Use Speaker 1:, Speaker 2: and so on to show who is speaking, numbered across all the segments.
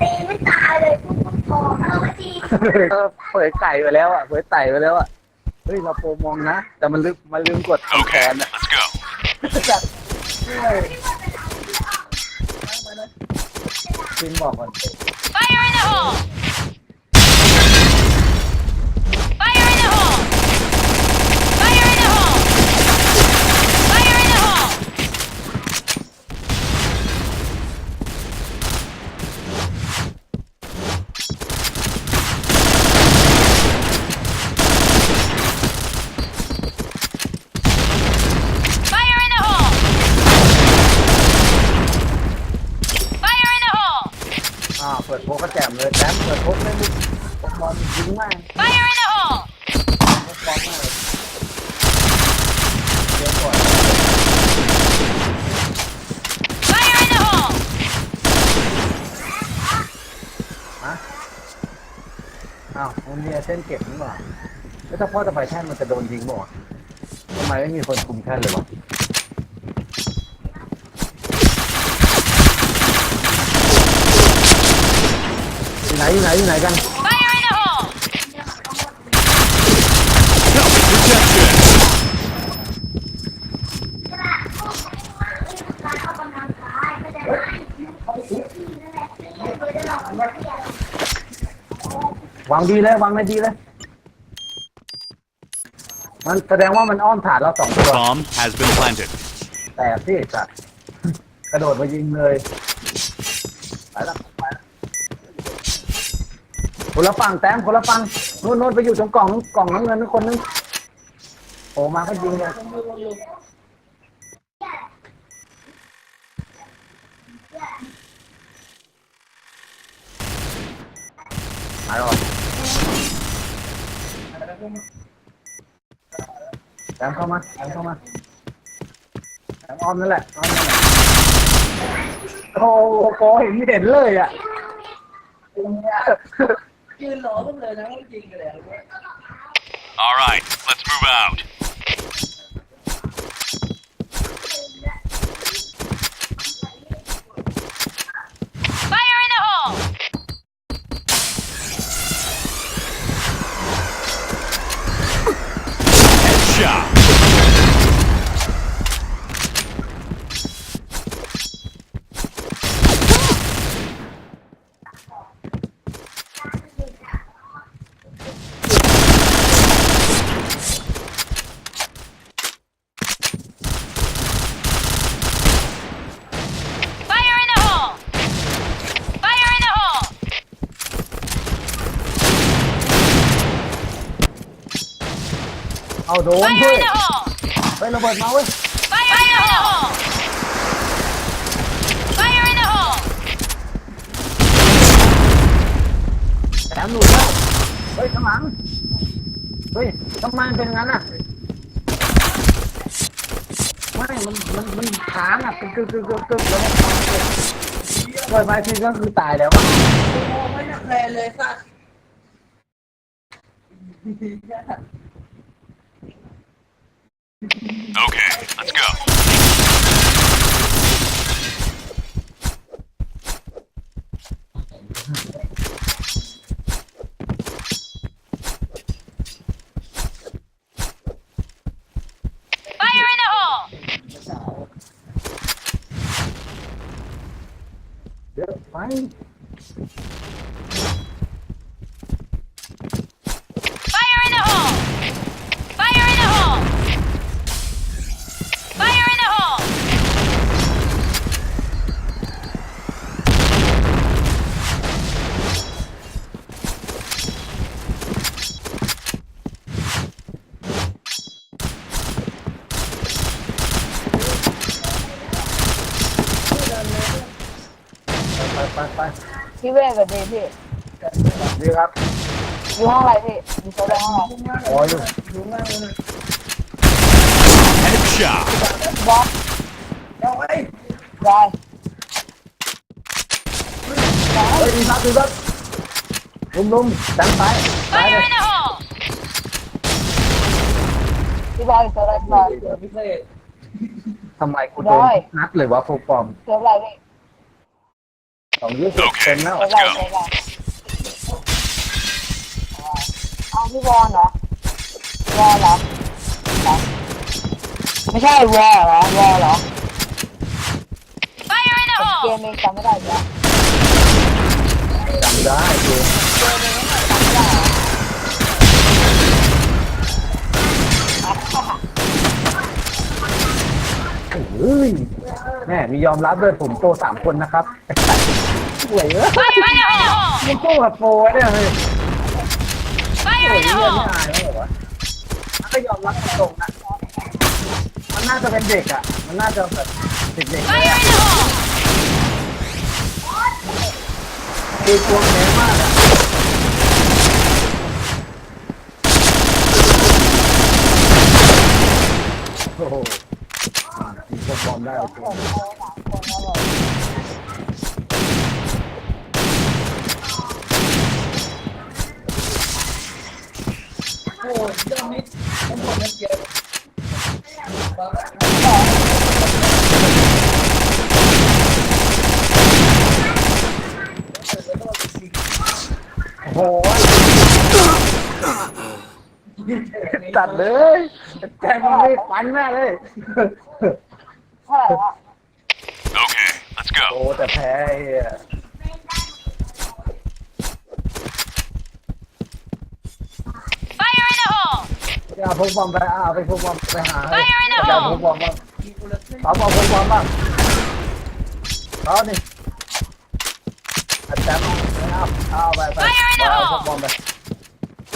Speaker 1: ตีไม่ตายเลยกูพอเอามาจี
Speaker 2: เออเผยไก่ไปแล้วอะเผยไต่ไปแล้วอะเฮ้ยเราโปรมองนะ แต่มันลืมมันลืมกดทำแท
Speaker 3: Okay,
Speaker 2: นอะ
Speaker 3: let's go.
Speaker 2: พิมบอกก่อน
Speaker 4: Fire in the hole! Fire in the hole! Fire in the hole! Fire in the hole! ไฟ in the hole! Fire in the hole!
Speaker 2: อ่าเปิดโพ กกระแจมเลยแต้มเปิดพกไม่มุกบอลยิงมาก
Speaker 4: Fire in the hole!
Speaker 2: บอลมากเลยเดี๋ยวก่อน
Speaker 4: Fire in the hole!
Speaker 2: ฮะอ้าวมันมีเส้นเก็บนี่หว่าแล้วถ้าพ่อจะไปแท่นมันจะโดนยิงบ่วะทำไมไม่มีคนคุมแท่นเลยวะ ไหนอยู่ไหนอยู่ไหนกัน
Speaker 4: Fire in the hole!
Speaker 3: Help protection.
Speaker 2: วางดีเลยวางในดีเลย มันแสดงว่ามันอ้อมฐานเราสองตัว
Speaker 3: Bomb has been planted.
Speaker 2: แต่พี่สัตว์ กระโดดมายิงเลยไปแล้วไปแล้ว คนละฝั่งแต้มคนละฝั่งนู่นนู่นไปอยู่ตรงกล่องกล่องน้ำเงินนั่นคนนึงโผล่มาก็ยิงเลยมาหรอแต้มเข้ามาแต้มเข้ามาแต้มอ้อมนั่นแหละอ้อมนั่นแหละโอ้โหเห็นเห็นเลยอะ
Speaker 5: ยื
Speaker 3: All right, let's move out.
Speaker 2: เอาโดน
Speaker 4: Fire
Speaker 2: ด้วย
Speaker 4: in the hole!
Speaker 2: เฮ้ยระเบิดมาเว้ย
Speaker 4: Fire in the hole! Fire in the hole!
Speaker 2: แถมหลุดแล้วเฮ้ยข้างหลัง เฮ้ยทำไมมันเป็นอย่างนั้นอะไม่ มัน มัน มันค้างอะกึกกึกกึกกึกกึกแล้วก็เปิดไปทีก็คือตายแล้วอะ
Speaker 5: โอ้ไม่นักแลเลยสัตว์
Speaker 3: Okay, let's go.
Speaker 4: Fire in the hole!
Speaker 2: เดี๋ ไปไปไป
Speaker 6: พี่เวกกับดีพี่
Speaker 2: ดีครับ
Speaker 6: อยู่ห้องอะไรพี่อยู่โซนห้องอะไร
Speaker 2: โอ้ยอยู่
Speaker 5: รู้มากเลย
Speaker 3: Headshot.
Speaker 6: บอส
Speaker 5: เอาไว้
Speaker 6: ได้
Speaker 2: เฮ้ยดีครับดีครับลุมลุมดันไปไปเล
Speaker 4: Fire
Speaker 2: ย
Speaker 4: in the hole!
Speaker 6: พี่บอยอยู่โซนอะไรพี่บอย
Speaker 5: เดี๋ยวพิเศษ
Speaker 2: ทำไมกูโดนทุกนัดเลยวะโฟปอม
Speaker 6: เจออะไรพี่
Speaker 2: สองยี่สิบเต็มแล้ว
Speaker 6: เจออะไรเจออะไรเอาพี่วอนเหรอวอเหรอเหรอไม่ใช่วอเหรอวอเหรอ
Speaker 4: Fire in the
Speaker 6: เก
Speaker 4: hole!
Speaker 6: มเองจำไม่ได้แล้ว
Speaker 2: จำได้กู
Speaker 6: เกมเองจำไม่ได้เหรออะ
Speaker 2: เฮ้ยแม่มียอมรับด้วยผมโปรสามคนนะครับ สวยเออ
Speaker 4: Fire in the hole!
Speaker 2: มันสู้กับโปรเนี่ยเฮ้ย
Speaker 4: Fire
Speaker 2: โอ้ย
Speaker 4: in
Speaker 2: เรื่
Speaker 4: the
Speaker 2: องไม่
Speaker 4: hole!
Speaker 2: อายแล้วเหรอวะมันก็ยอมรับตรงๆนะมันน่าจะเป็นเด็กอะ มันน่าจะแบบเด็กๆ
Speaker 4: Fire in the hole!
Speaker 2: คือกลัวแม่มากอะโอ้โหมีพวกบอมได้โอเค
Speaker 6: ผมโตสามคนแล้วเหรอ
Speaker 5: โอ้ยเรื่องนี้มันหมดมันเยอะ
Speaker 2: โอ้โหตัดเลยแกมันไม่ฟันแม่เลย
Speaker 6: เท่าไหร่วะ
Speaker 3: Okay, let's
Speaker 2: โอ้
Speaker 3: go.
Speaker 2: แต่แพ้ไอ้เหี้ย
Speaker 4: Fire in the hole!
Speaker 2: อย่า พกบอมไปอ่าไปพกบอมไปหา
Speaker 4: Fire in the
Speaker 2: อย่า
Speaker 4: hole
Speaker 2: พกบอมบ้างเอาบอมพกบอมบ้างเอาดิอาจารย์เอาเอาไปไป
Speaker 4: Fire in the
Speaker 2: เอา
Speaker 4: hole
Speaker 2: พกบอมไป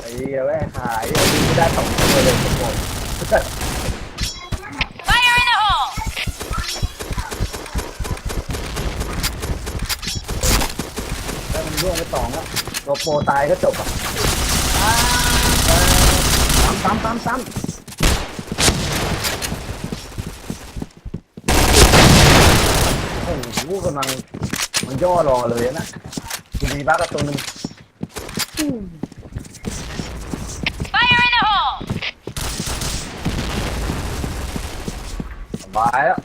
Speaker 2: ไอ้เหี้ยแม่งหายไอ้นี่ไม่ได้สองตัวเลยพกบอม
Speaker 4: Fire in the hole!
Speaker 2: แล้วมันร่วงไปสองแล้วตัวโปรตายก็จบอะซ้ำ ซ้ำซ้ำซ้ำโอ้โหกำลังมันย่อรอเลยนะกูมีบ้ากับตัวหนึ่ง
Speaker 4: Fire in the hole!
Speaker 2: สบายแล้ว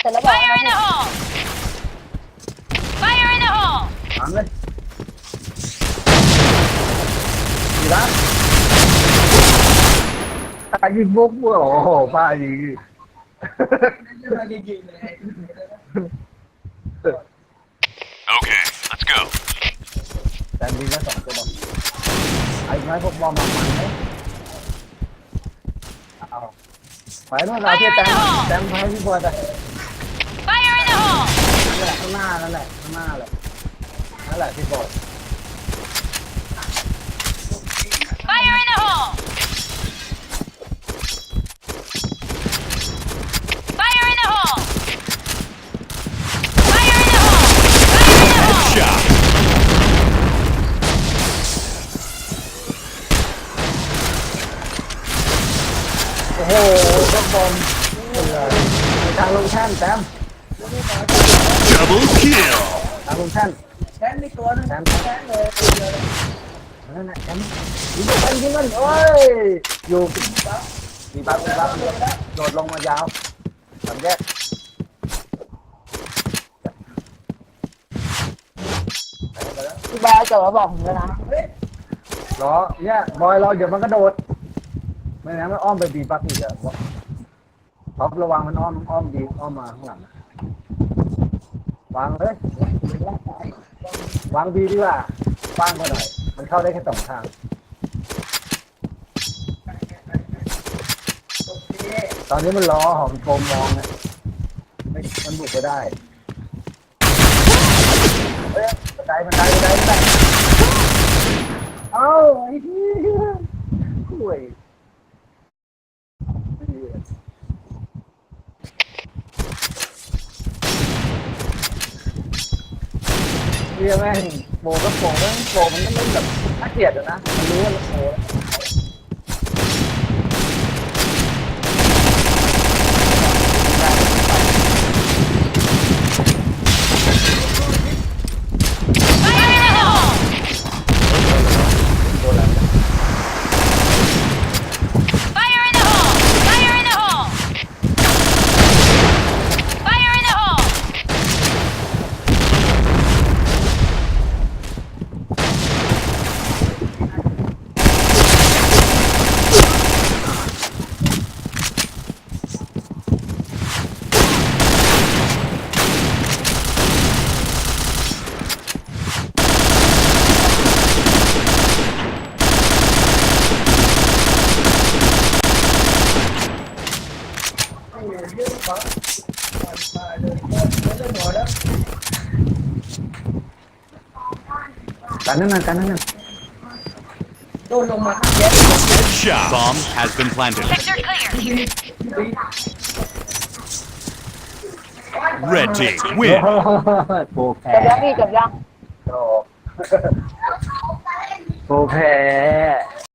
Speaker 6: เสร็จแล้วบอก
Speaker 4: Fire
Speaker 6: นะ
Speaker 4: in the hole! Fire in the hole!
Speaker 2: ถามเลยดีละ ตายยิงบุกโอ้โหป้ายิง
Speaker 5: เรื่องจริงๆเลย
Speaker 3: Okay, let's go.
Speaker 2: แต่ยิงแล้วสองตัวไอ้ไม้พวกบอมมันมันไหมเอาไปโน่นเราที่แตมแตมให้พี่บอลไป
Speaker 4: Fire in the hole!
Speaker 2: นั่นแหละข้างหน้านั่นแหละข้างหน้าแหละนั่นแหละพี่บอล
Speaker 4: Fire in the hole! Fire in the hole! Fire in the hole! Fire in the hole!
Speaker 3: Shot.
Speaker 2: โอ้โหพวกบอมไป ทางลงแท่นแตม
Speaker 3: Double kill.
Speaker 2: ทางลงแท่น
Speaker 5: แทนมีตัวนึงแทนเลย
Speaker 2: นั่นแหละแชมป์ยิงมันยิงมันโอ้ยอยู่มีบัฟมีบัฟโดดลงมายาวสามแยก
Speaker 6: พี่บอยเกิดมาบอกผมแล้วนะ
Speaker 2: รอเนี่ยบอยรอเดี๋ยวมันก็โดดไม่งั้นมันอ้อมไปบีบัฟอีกอะ ท็อประวังมันอ้อมอ้อมดีอ้อมมาข้างหลังวางเลยวางบีดีกว่าฟังก็หน่อยมันเข้าได้แค่สองทางตอนนี้มันรอหอมโกมมองนะไม่มันบุกไปได้เฮ้ยบันไดบันไดบันไดบันไดเอ้าไอ้ที่ห่วย เฮียแม่งโบก็โบแม่งโบมันก็เล่นแบบน่าเกลียดอะนะมันรู้ว่ามันโบ
Speaker 4: Fire in the hole!
Speaker 2: โดนแล้ว
Speaker 4: Fire in the hole! Fire
Speaker 5: ฟ้าตายเลยไม่ได้หมอแล้ว
Speaker 2: กันนั่นน่ะกันนั่นน่ะ
Speaker 5: โดนลงมาข้างแย่
Speaker 3: Headshot. Bomb has been planted.
Speaker 4: Sector clear.
Speaker 3: Red team win.
Speaker 2: โปรแพ้
Speaker 6: จบยังพี่จบยัง
Speaker 2: โปรแพ้